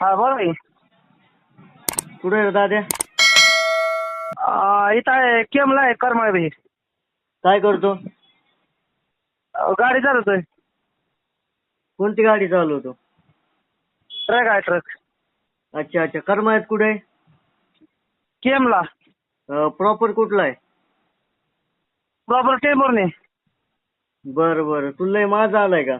हा बोला की कुठे आहे रे दाद्या? अं, इथं आहे केमला आहे करमाळे भाई. काय करतो? गाडी चालवतोय. कोणती गाडी चालवतो? ट्रक आहे ट्रक. अच्छा अच्छा. करमाळ्यात कुठे आहे? केमला. प्रॉपर कुठला आहे? प्रॉपर टेंबूरने बरं बरं. तुला लय माझा आलाय का?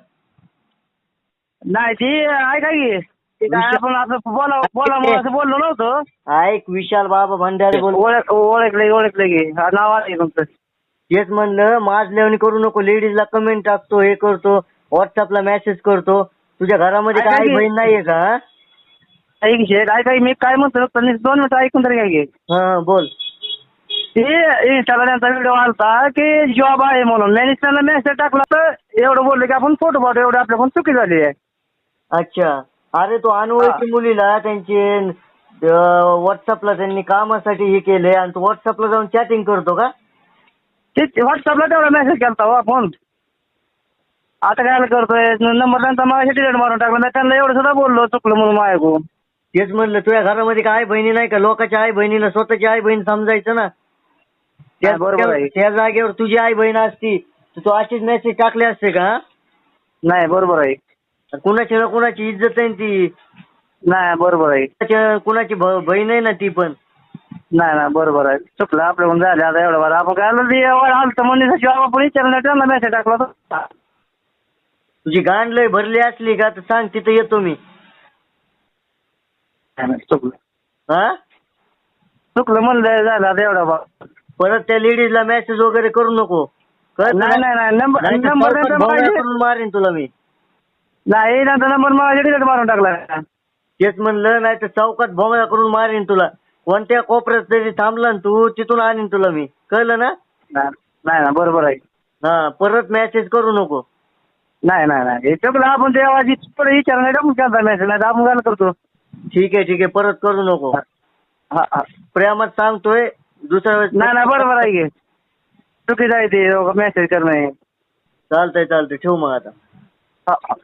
नाही ती ऐका की. ते काय विषय- आपण असं बोला बोला म्हणून असं बोललो नव्हतो. ऐक विशाल बाबा भंडारे बोल ओळख ओळखले ओळखले की. हा, नाव आहे तुमचं. तेच म्हणलं माझल्यावणी करू नको लेडीजला कमेंट टाकतो हे करतो व्हॉट्सअपला मेसेज करतो. तुझ्या घरामध्ये काय बहीण नाहीये का हा? ऐक शेठ ऐका की मी काय म्हणतो पण दोन मिनिटं ऐकून तरी काय की. हा बोल. ते इंस्टाला त्यांचा व्हिडिओ आलता की जॉब आहे म्हणून. मी त्यांना मेसेज टाकला तर एवढं बोललो की आपण फोटो पाठवू एवढं आपल्याकडून चुकी झाली आहे. अच्छा. अरे तो अनोळखी मुलीला त्यांचे व्हॉट्सअपला त्यांनी कामासाठी हे केले आणि तू व्हॉट्सअपला जाऊन चॅटिंग करतो का? ते व्हॉट्सअपला तेवढा मेसेज हो आपण. आता काय करतोय? नंबर त्यांचा माझ्या डिलीट मारून टाकला मी त्यांना एवढं सुद्धा बोललो चुकलं म्हणून माझ्याकडून. तेच म्हणलं तुझ्या घरामध्ये काय बहिणी नाही का? लोकांच्या आई बहिणीला स्वतःची आई बहीण समजायचं ना. त्या- बरोबर आहे. त्या जागेवर तुझी आई बहीण असती तर तू अशीच मेसेज टाकले असते का? नाही बरोबर आहे. कुणाची ना कुणाची इज्जत आहे ना ती. नाही बरोबर आहे. कुणाच्या- कुणाची भ- बहीण आहे ना ती पण. नाही नाही बरोबर आहे. चुकलं आपल्याकडून झालं आता एवढं बरं आपण काय आलं ते एवढं आलं म्हणून जॉब आपण विचारलं त्यांना मेसेज टाकला तर. तुझी गांड लय भरली असली का तर सांग तिथं येतो मी. नाही, नाही, चुकलं. हा? चुकलं म्हणलं झालं आता एवढं बा. परत त्या लेडीजला मेसेज वगैरे करू नको. नाही? नाही नाही नंबर नाही तर नंबर करून मारीन तुला मी. नाही त्यांचा नंबर माझ्या डिलीट मारून टाकला. तेच म्हणलं नाही तर चौकात भोंगळा करून मारीन तुला. कोणत्या कोपऱ्यात तरी थांबला ना तू तिथून आणीन तुला मी. कळलं ना? नाही नाही ना बरोबर आहे. हा परत मेसेज करू नको. नाही नाही नाही हे चुकलं आपण देवाची विचार नाही टाकून केला मेसेज नाही तर आपण काय करतो. ठीक आहे ठीक आहे परत करू नको. हा हा प्रेमात सांगतोय दुसऱ्या वेळेस नाही नाही बरोबर आहे. की चुकीचं आहे ते मेसेज करणं हे. चालतंय चालतंय ठेव मग आता. हा, हा.